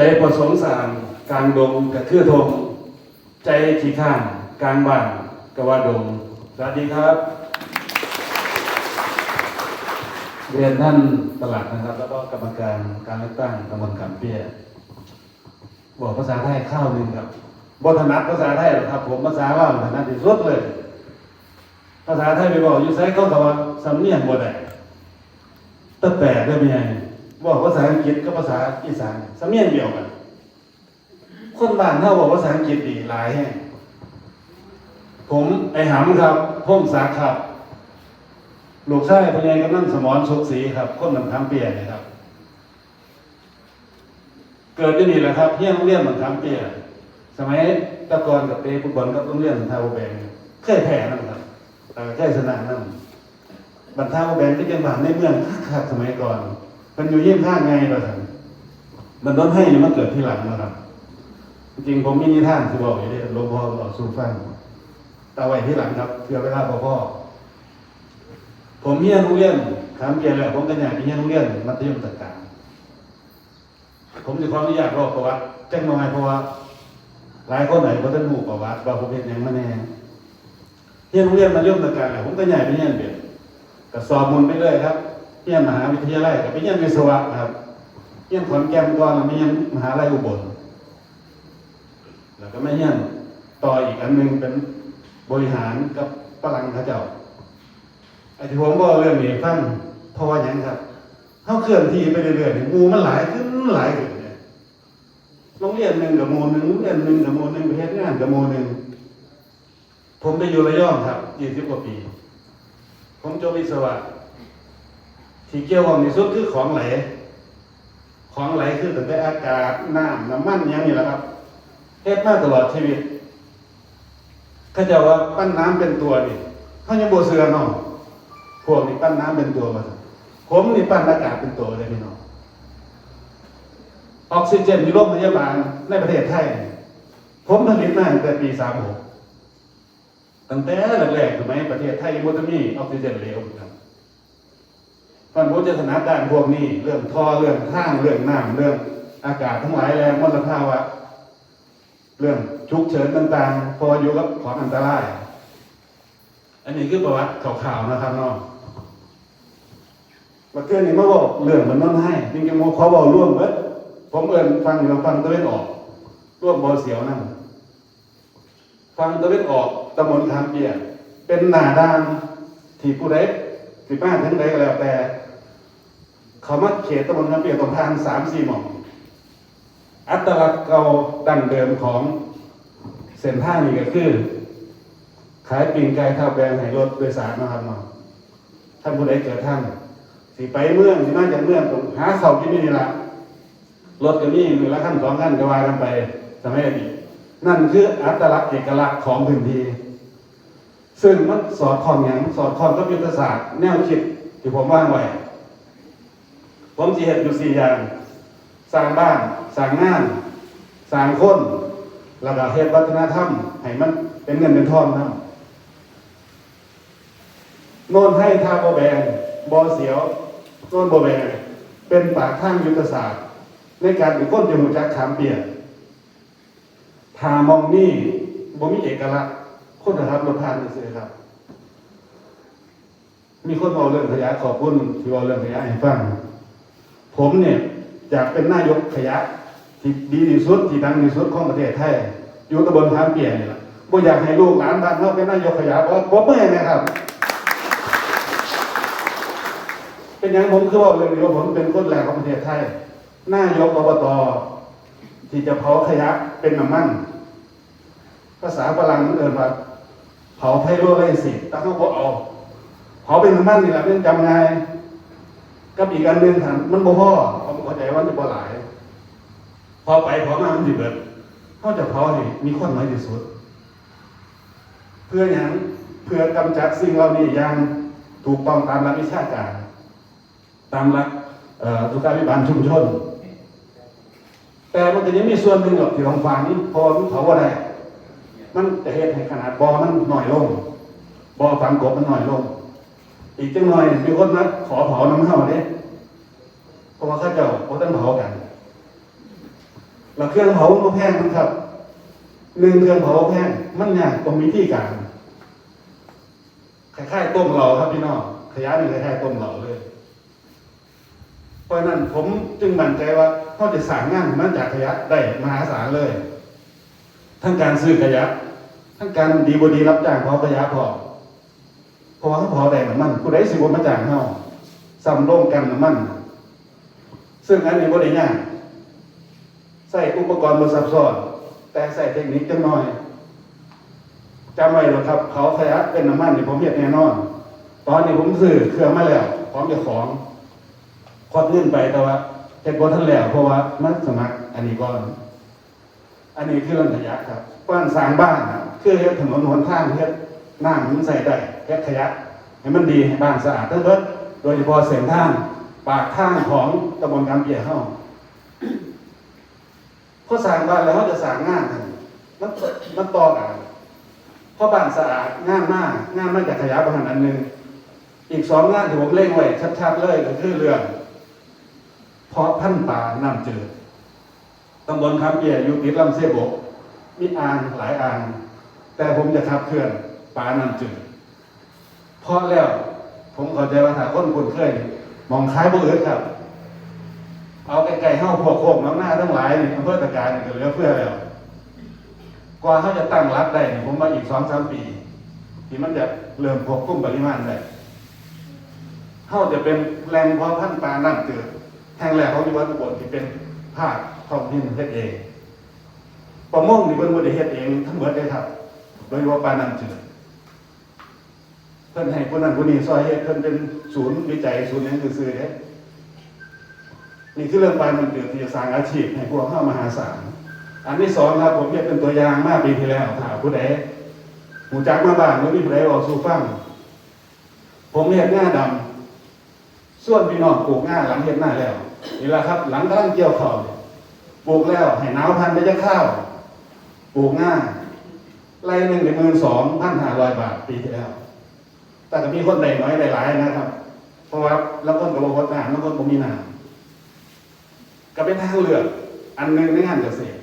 ใจประสงสางกลางดงกับคือทงใจขี้ข้างกลางบ้านกว่าดงสวัสดีครับ เรียนท่านตลาดนะครับ แล้วก็กรรมการการเลือกตั้งตำบลขามเปียบอกภาษาไทยข้าวหนึ่งครับบทนัดภาษาไทยหรอครับ ผมภาษาว่าถนัดที่สุดเลย ภาษาไทยไปบอกอยู่ไซเขาแต่ว่าสำเนียงบ่ได้ตั้งแต่ได้เป็นไง บอกภาษาอังกฤษกับภาษาอีสานสำเนียงเดียวกัน คนบ้านเท่าบอกภาษาอังกฤษดีหลายแห่งผมไอ้หำครับพงศักดิ์ครับลูกชายพญายกำนันสมรสุขศรีครับคนหนำคำเปียนะครับ เกิดที่นี่แหละครับเฮียนโรงเรียนมันคำเปียสมัยตะกอนกับเตะฟุตบอลกับโรงเรียนทาวแบงเคยแพ้นั่นครับแต่เคยชนะนั่นบรรทาวแบงที่เป็นบานในเมืองคักๆสมัยก่อน มันอยู่เยี่ยมข้าไงเราสั่นมันโดนให้นี่มันเกิดที่หลังนะครับ จริงผมมีนิทานที่บอกอยู่ที่หลวงพ่อบอกสู่ฟังแต่ไว้ที่หลังครับเพื่อเวลาพ่อพ่อผมเฮียนโรงเรียนถามเกียรแล้วผมก็อยากไปเฮียนโรงเรียนมัธยมศึกษาผมจะขออนุญาตรอกประวัติแจ้งมาไงเพราะว่าหลายคนไหนก็ต้องรู้ประวัติว่าผมเป็นยังมาแน่เฮียนโรงเรียนมัธยมศึกษาแล้วผมก็อยากไปเฮียนเบียดก็สอบมนไปเรื่อยครับ เฮียนมหาวิทยาลัยกับไปเฮียนวิศวะครับเฮียนขอนแก่นก่อนแล้วไปเฮียนมหาลัยอุบลแล้วก็ไม่เฮียนต่ออีกอันหนึงเป็นบริหารกับฝรั่งเขาเจ้าไอ้ที่ผมบอกเรื่องนี้ฟังเพราะว่าหยังครับเขาเคลื่อนที่ไปเรื่อยๆนี่หมูมันหลายขึ้นหลายขึ้นเนี่ยโรงเรียนหนึ่งกับหมูหนึ่งโรงเรียนหนึ่งกับหมูหนึ่งไปเฮ็ดงานกับหมูหนึ่งผมไปอยู่ระยองครับยี่สิบกว่าปี ผมจบวิศวะ ที่เกี่ยวข้องที่สุดคือของไหล ของไหลคือตั้งแต่อากาศน้ำน้ำมันอย่างนี้แหละครับเฮ็ดมาตลอดชีวิตเขาจะว่าปั้นน้ำเป็นตัวนี่เขายังโบเสือเนาะพวกนี้ปั้นน้ำเป็นตัวมาผมนี่ปั้นอากาศเป็นตัวเลยพี่น้องออกซิเจนอยู่โรงพยาบาลในประเทศไทย ผมผลิตมาตั้งแต่ปีสามหกตั้งแต่แรกๆถูกไหมประเทศไทยมันจะมีออกซิเจนเหลวครับ ท่านผมจะถนัดด้านพวกนี้ เรื่องท่อเรื่องข้างเรื่องน้ำเรื่องอากาศทั้งหลายแรงมลภาวะเรื่องฉุกเฉินต่างๆ พออยู่กับของอันตราย อันนี้คือประวัติข่าวๆนะครับเนาะประเทศนี้มาบอกเรื่องมันนั่นให้จริงๆเขาบอกร่วมเบิดผมเอินฟังเราฟังตะเวนออก ร่วมบอเสียวนั่นฟังตะเวนออกตะมนคำเปียเป็นหนาด้านที่ผู้ใดที่บ้านถึงใดก็แล้วแต่ เขามาเขตตะมนคำเปียตรงทางสามสี่หม่องอัตลักษณ์เก่าดั้งเดิมของเส้นทางนี้ก็คือ ขายปิ่งไก่ข้าวแบงให้รถโดยสารนะครับเนาท่านผู้ใดเกิดท่านสิไปเมืองสิมาจากเมืองตรงหาเสากินนี่ละรถก็มีมือละขั้นสองขั้นก็ว่ากันไปสมัยอดีตนั่นคืออัตลักษณ์เอกลักษณ์ของพื้นที่ซึ่งมันสอดคล้องอย่างสอดคล้องกับยุทธศาสตร์แนวคิดที่ผมว่างไว้ ผมจะเห็นอยู่สี่อย่าง สร้างบ้าน สร้างงาน สร้างคนแล้วก็เฮ็ดวัฒนธรรม ให้มันเป็นเงินเป็นทองนะโน่นให้ท่าบ่แบงบอเสียวโน่นบ่แบงเป็นปากข้างยุทธศาสตร์ ในการเป็นก้นจมูกจักขามเปียกทามองนี่บ่มีเอกลักษณ์คนนะครับรถทานนี่สิครับ มีคนเอาเรื่องขยะขอบคุณที่เอาเรื่องขยะให้ฟัง ผมเนี่ยอยากเป็นนายกขยะที่ดีที่สุดที่ดังที่สุดของประเทศไทยอยู่ตำบลทามเปียกนี่แหละบ่อยากให้ลูกหลานบ้านเขาเป็นนายกขยะเพราะผมไม่นะครับ เป็นอย่างผมคือว่าเรื่องนี้ว่าผมเป็นคนแรกของประเทศไทยนายกอบตที่จะเผาขยะเป็นน้ำมัน ภาษาฝรั่งมันเอ่นว่าเผาไพโรไลซิตแต่เขาบอกเอาเผาเป็นน้ำมันนี่แหละเป็นจำไงาย กับอีกอันหนึงถันมันบ่พอผมเข้าใจว่ามันจะบ่หลาย พอไปพอมามันสิเบิดเขาจะเผาให้มีคนน้อยที่สุด เพื่ออย่างเพื่อกำจัดสิ่งเหล่านี้อย่างถูกต้องตามหลักวิชาการ ตามหลักสุขาภิบาลชุมชน แต่มันก็ยังมีส่วนหนึ่งหรอกที่ของฝังพอมันเผาว่าได้ มันจะเหตุให้ขนาดบอมันหน่อยลงบอฝังกบมันหน่อยลง อีกจังหน่อยมีคนนัดขอเผาน้ำเข้าเด้เพราะว่าข้าเจ้าเขาต้องเผากันแล้วเครื่องเผามันก็แพงนะครับหนึ่งเครื่องเผาแพงมันยากตรงวิธีการคล้ายๆต้มเราครับพี่น้องขยะนี่คล้ายๆต้มเราเลย เพราะนั้นผมจึงมั่นใจว่าเขาจะสร้างงานมาจากขยะได้มหาศาลเลย ทั้งการซื้อขยะ ทั้งการดีบดีรับจ้างเผาขยะพอ เพราะว่าเขาเผาได้น้ำมันผู้ใดสิบมาจางเฮาซ้ำร่วมกันน้ำมัน ซึ่งอันนี้บ่ได้ยากใส่อุปกรณ์บ่ซับซ้อนแต่ใส่เทคนิคจังน้อยจำไว้เลยครับเผาขยะเป็นน้ำมันนี่ผมเฮ็ดแน่นอน ตอนนี้ผมซื้อเครื่องมาแล้วพร้อมจะของควักเงินไปแต่ว่าเฮ็ดบ่ทันแล้วเพราะว่ามันสมัครอันนี้ก่อน อันนี้คือเรื่องขยะครับบ้านสร้างบ้านคือเฮ็ดถนนหนทางเฮ็ดน้ำมันใส่ได้ เฮ็ดขยะให้มันดีให้บ้านสะอาดทั้งเบิดโดยเฉพาะเส้นทางปากทางของตำบลกำเปียเฮาพอสร้างบ้านแล้วเขาจะสร้างงานกันมันมันต่อกันพราะบ้านสะอาดงานมากงานมากจากขยะประมาณอันหนึงอีกสองงานที่ผมเล่งไว้ชัดๆเลยก็คือเรื่องเพาะพันธุ์ปลาน้ำจืดตำบลคำเกียอยู่ติดลำเสบกมีอ่างหลายอ่าง แต่ผมจะขับเคลื่อนปลาน้ำจืด เพราะแล้ว ผมเข้าใจว่าถ้าคนคุ้นเคยมองคล้ายบ่อื่นครับ เอาไก่ๆเข้าพวกโคกน้ำหน้าทั้งหลายนี่อำเภอตะการนี่ก็เหลือเพื่อแล้วกว่าเขาจะตั้งรับได้นี่ผมว่าอีกสองสามปี ที่มันจะเริ่มควบคุมปริมาณได้เขาจะเป็นแหล่งเพาะพันปลาน้ำจืดแห่งแรกของจังหวัดอุบลที่เป็นภาคท้องถิ่นเฮ็ดเองประมงนี่เพิ่นบ่ได้เฮ็ดเองทั้งหมดเลยครับ โดยเฉพาะปลาน้ำจืด เพิ่นให้คนนั้นคนนี้ซอยเฮ็ดเพิ่นเป็นศูนย์วิจัยศูนย์หยังซื่อๆเด้นี่คือเรื่องปลาน้ำจืดที่จะสร้างอาชีพให้พวกเฮามหาศาลอันที่สองครับผมเฮ็ดเป็นตัวอย่างมาปีที่แล้วถ้าผู้ใดหูจักมาบ้างหรือมีผู้ใดออกสู่ฟังผมเฮ็ดหน้าดำส่วนพี่น้องปลูกง่าหลังเฮ็ดหน้าแล้วนี่แหละครับ หลังกำลังเกี่ยวข้าวปลูกแล้วให้หนาวพันไปจะข้าวปลูกง่าไร่หนึ่งในหมื่นสองพันห้าร้อยบาทปีที่แล้ว แต่ก็มีคนใดน้อยใดหลายนะครับ เพราะว่าแล้วคนก็บ่พดน้ำแล้วคนก็มีน้ำก็เป็นทางเลือก อันหนึงในงานเกษตร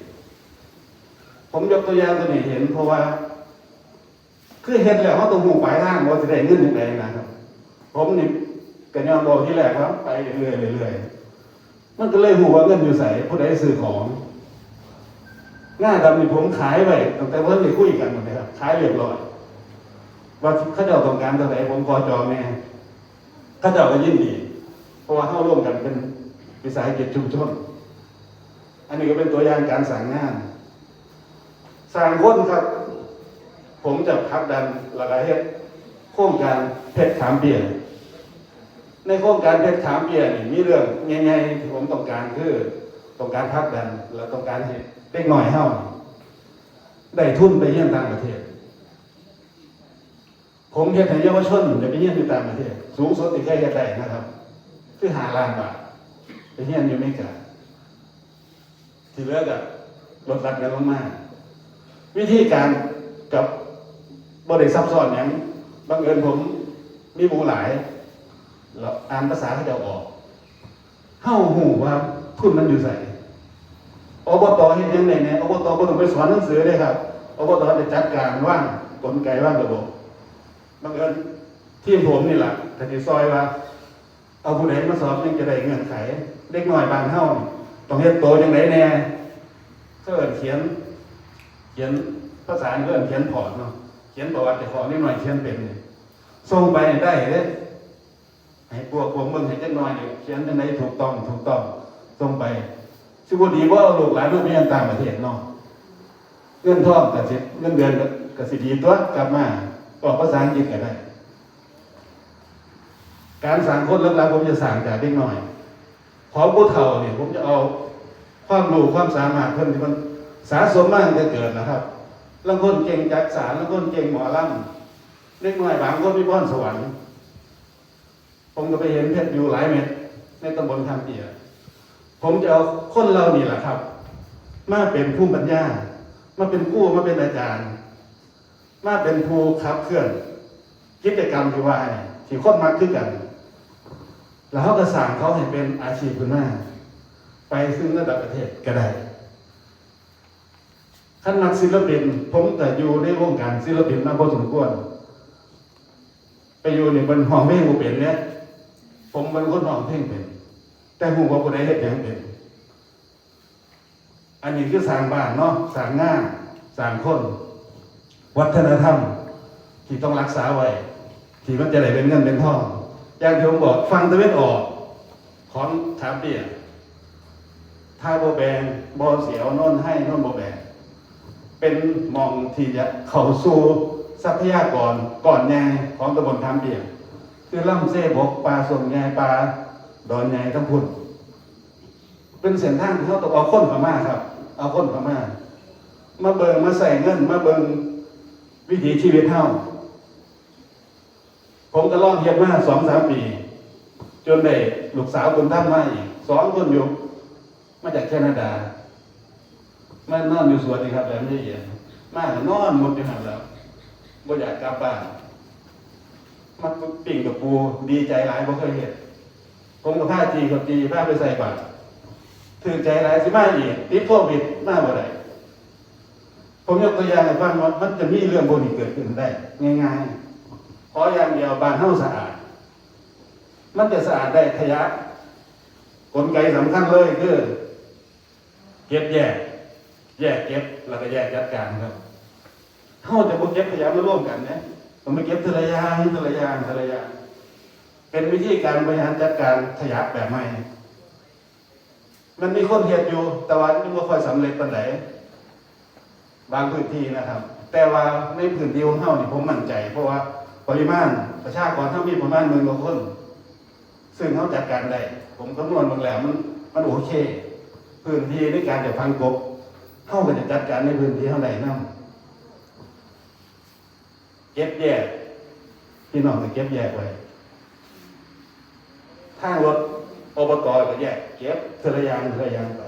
ผมยกตัวอย่างตัวนี้เห็น เพราะว่า คือเฮ็ดแล้วเขาต้องหูปลายทางว่าจะได้เงินอยังไงนะครับ ผมนี่ก็ยอมบอกที่แรกว่าไปเรื่อยๆเรื่อยมันก็เลยหูว่าเงินอยู่ใส่ผู้ใดซื้อของหน้าดำนี่ผมขายไปตั้งแต่เริ่มได้คุยกันหมดเลยครับขายเรียบร้อย ว่าเขาเจ้าต้องการเท่าไหร่ผมพอจองแน่เขาเจ้าก็ยินดี เพราะว่าเข้าร่วมกันเป็นวิสาหกิจชุมชน อันนี้ก็เป็นตัวอย่างการสั่งงานสร้างคนครับ ผมจะพักดันระดับเฮ็ดโครงการเพชรขามเปียในโครงการเพชรขามเปียนี่มีเรื่องง่ายๆที่ผมต้องการคือต้องการพักดันและต้องการให้เด็กหน่อยเฮาได้ทุนไปเยี่ยมต่างประเทศ ผมเฮ็ดให้เยาวชนได้ไปเยี่ยมอยู่ต่างประเทศสูงสุดที่เคยเฮ็ดได้นะครับ คือหาล้านบาทไปเยี่ยมอยู่อเมริกาที่เหลือก็ลดหลักกันลงมาวิธีการกับบริซับซ้อนอย่างบังเอิญผมมีหมูหลายแล้วอ่านภาษาเขาออกเฮ้าหูว่าทุนมันอยู่ใส่อบตเห็นยังไงเนี่ยอบตบ่ต้องไปสอนหนังสือเลยครับอบตจะจัดการว่างกลไกว่างระบบ บังเอิญทีมผมนี่แหละถ้าที่ซอยว่า เอาผู้ใดมาสอบยังจะได้เงื่อนไขเด็กน้อยบางเฮานี่ต้องเฮ็ดโตยังไงแน่ก็เอิ้นเขียน เขียนภาษาอังกฤษเขียนพอร์ตเนาะเขียนประวัติเจ้าขอนิดหน่อยเขียนเป็นส่งไปได้เลยให้พวกพวกมึงให้จังหน่อยเขียนจังไดถูกต้องถูกต้องส่งไปสิบ่ดีว่าเอาลูกหลานมาเรียต่างประเทศเนาะเงินทองก็สิเงินเดือนก็ก็สิดีตัวกลับมา ออกภาษาอังกฤษก็ได้ การสั่งคนหลักๆผมจะสั่งจากเด็กหน่อย ขอผู้เฒ่าเนี่ยผมจะเอาความรู้ความสามารถเพิ่นที่มันสะสมมาตั้งแต่เกิดนะครับลางคนเก่งจักสารลางคนเก่งหมอล่ำเล็กน้อยบางคนมีพรสวรรค์ผมก็ไปเห็นเพชรอยู่หลายเม็ดในตำบลทางเปียผมจะเอาคนเรานี่แหละครับ มาเป็นผู้ปัญญา มาเป็นกู้มาเป็นอาจารย์ มาเป็นผู้ขับเคลื่อน กิจกรรมที่ว่าเนี่ยที่คนมาขึ้นกัน แล้วเขาก็สั่งเขาให้เป็นอาชีพขึ้นมาไปซึ่งระดับประเทศก็ได้ขั้นนักศิลปิน ผมแต่อยู่ในวงการศิลปินมาพอสมควรไปอยู่ในบนห้องเพลงบ่เป็นเนี่ยผมเป็นคนห้องเพลงเป็น แต่หูว่าผู้ใดเฮ็ดหยังเป็น อันนี้คือสร้างบ้านเนาะสร้างงานสร้างคน วัฒนธรรม ที่ต้องรักษาไว้ ที่มันจะได้เป็นเงินเป็นทองอย่างที่ผมบอกฟังตะเวนออกของถามเปียท่าโบแบงบอเสียวน่นให้น่นโบแบงเป็นมองที่จะเข้าสู่ทรัพยากรก่อนใหญ่ของตำบลทามเปียคือล่ำเซ่บกปลาส่งใหญ่ปลาดอนใหญ่ทั้งพุ่นเป็นเส้นทางที่เขาต้องเอาคนข้ามาครับ เอาคนข้ามามาเบิงมาใส่เงิน มาเบิง วิถีชีวิตเฮาผมก็ลองเฮ็ดมาสองสามปี จนได้ลูกสาวคนท่านมาอีกสองคนอยู่ มาจากแคนาดา มานอนอยู่สวนนี่ครับแหลมเย็นมากนอนหมดอยู่หันแล้วบ่อยากกลับบ้านมาปิ่งกับปูดีใจหลายบ่เคยเห็นผมกับผ้าจีกับจีผ้าไปใส่บาตรถือใจหลายสิมาอีกติดโควิดมาบ่ได้ ผมยกตัวอย่างให้ฟังว่ามันจะมีเรื่องพวกนี้เกิดขึ้นได้ ง่ายๆ ขออย่างเดียวบ้านเฮาสะอาด มันจะสะอาดได้ขยะกลไกสำคัญเลยคือเก็บแยก แยกเก็บแล้วก็แยกจัดการครับเขาจะบ่เก็บขยะมาร่วมกันนะผมไม่เก็บทีละอย่างทีละอย่างทีละอย่างเป็นวิธีการบริหารจัดการขยะแบบใหม่ มันมีคนเห็ดอยู่แต่ว่ายังไม่ค่อยสำเร็จปานใด บางพื้นที่นะครับ แต่ว่าในพื้นที่ของเฮานี่ผมมั่นใจ เพราะว่าปริมาณประชากรเท่ามีประมาณหมื่นกว่าคน ซึ่งเขาจัดการได้ผมคำนวณบางแล้วมันมันโอเค พื้นที่ในการจะพังกบเข้ากันจะจัดการในพื้นที่เท่าไหร่นั่เก็บแยกพี่น้องจะเก็บแยกไว้ทางรถอบตก็แยก เก็บเทระยางเทระยางไป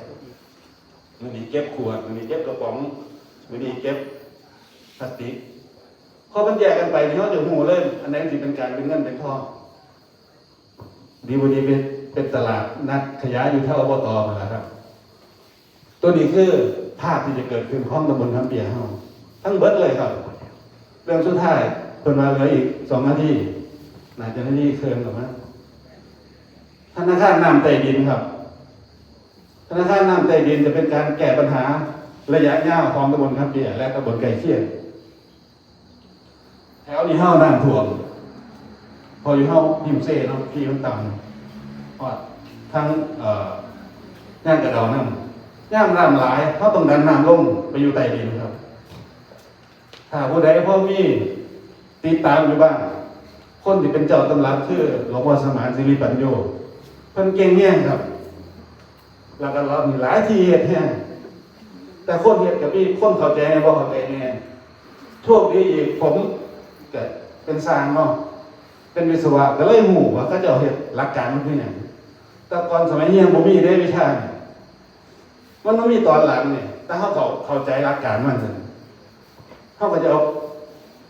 มันมีเก็บขวดมันมีเก็บกระป๋อง มันมีเก็บพลาสติกพอมันแยกกันไปนี่เขาจะหูเลยอันไหนที่เป็นการเป็นเงินเป็นทองดีวันนี้เป็นเป็นตลาดนัดขยายอยู่เท่าอบตมาแล้วครับ ตัวนี้คือภาพที่จะเกิดขึ้นของตำบลคำเปียเฮาทั้งเบิดเลยครับ เรื่องสุดท้ายคนมาเหลืออีกสองนาทีน่าจะนาทีเคินหรือมั้งธนาคารน้ำใต้ดินครับ ธนาคารน้ำใต้ดินจะเป็นการแก้ปัญหา ระยะยาวของตำบลคำเปียและตำบลไก่เคียนแถวนี้เฮาน้ำท่วมพออยู่เฮาพิมเซ่เนาะพี่มันต่ำพอดทั้งเอ่อย่างกระดาน้ำย่ามน้ำหลายเขาต้องดันน้ำลงไปอยู่ใต้ดินครับ ถ้าผู้ใดพ่อมีติดตามอยู่บ้างคนที่เป็นเจ้าตำรับคือหลวงพ่อสมานสิริปัญโยเพิ่นเก่งเนี่ยครับ แล้วก็เรามีหลายที่เฮ็ดเนี่ย แต่คนเฮ็ดกับพี่คนเข้าใจบ่าเข้าใจเนี่ยทั่วดีอีกผมก็เป็นสร้างเนาะเป็นวิศวะก็เลยหมู่ว่าเขาจะเอาเห็ดหลักการมันคืออย่างแต่ก่อนสมัยนี้ยังบ่มีได้วิชาเนี่ยมันต้องมีตอนหลังเนี่ยแต่เขาเขาเข้าใจหลักการมันสิเขาก็จะเอา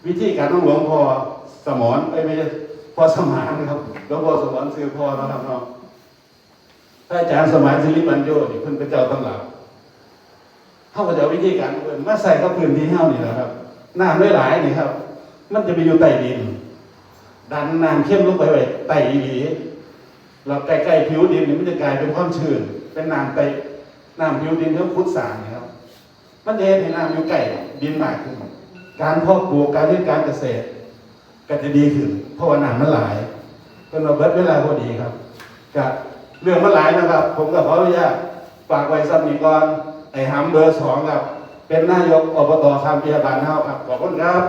วิธีการของหลวงพ่อสมอนไอ้ไม่ใช่พ่อสมานนะครับหลวงพ่อสมานซื้อพ่อนะครับเนาะพระอาจารย์สมานสิริปัญโยนี่เพิ่นเป็เจ้าตำรับ เขาก็จะเอาวิธีการเพิ่นมาใส่กับพื้นที่เฮานี่แหละครับน้ำหลายๆนี่ครับ มันจะไปอยู่ใต้ดิน ดันน้ำเข้มลงไปไว้ใต้อีหลีแล้วใกล้ๆผิวดินนี่มันจะกลายเป็นความชื้นเป็นน้ำใต้น้ำผิวดินแล้วคุดสารนะครับ มันจะเฮ็ดให้น้ำอยู่ใกล้ดินมากขึ้นการเพาะปลูกการเลี้ยงการเกษตร ก็จะดีขึ้นเพราะว่าน้ำมันหลายเป็นเราเบิดเวลาพอดีครับกับเรื่องมันหลายนะครับ ผมก็ขออนุญาตฝากไว้สักนิดก่อน ไอ้หำเบอร์สองครับ เป็นนายกอบตคามเปียบานเฮาครับ ขอบคุณครับ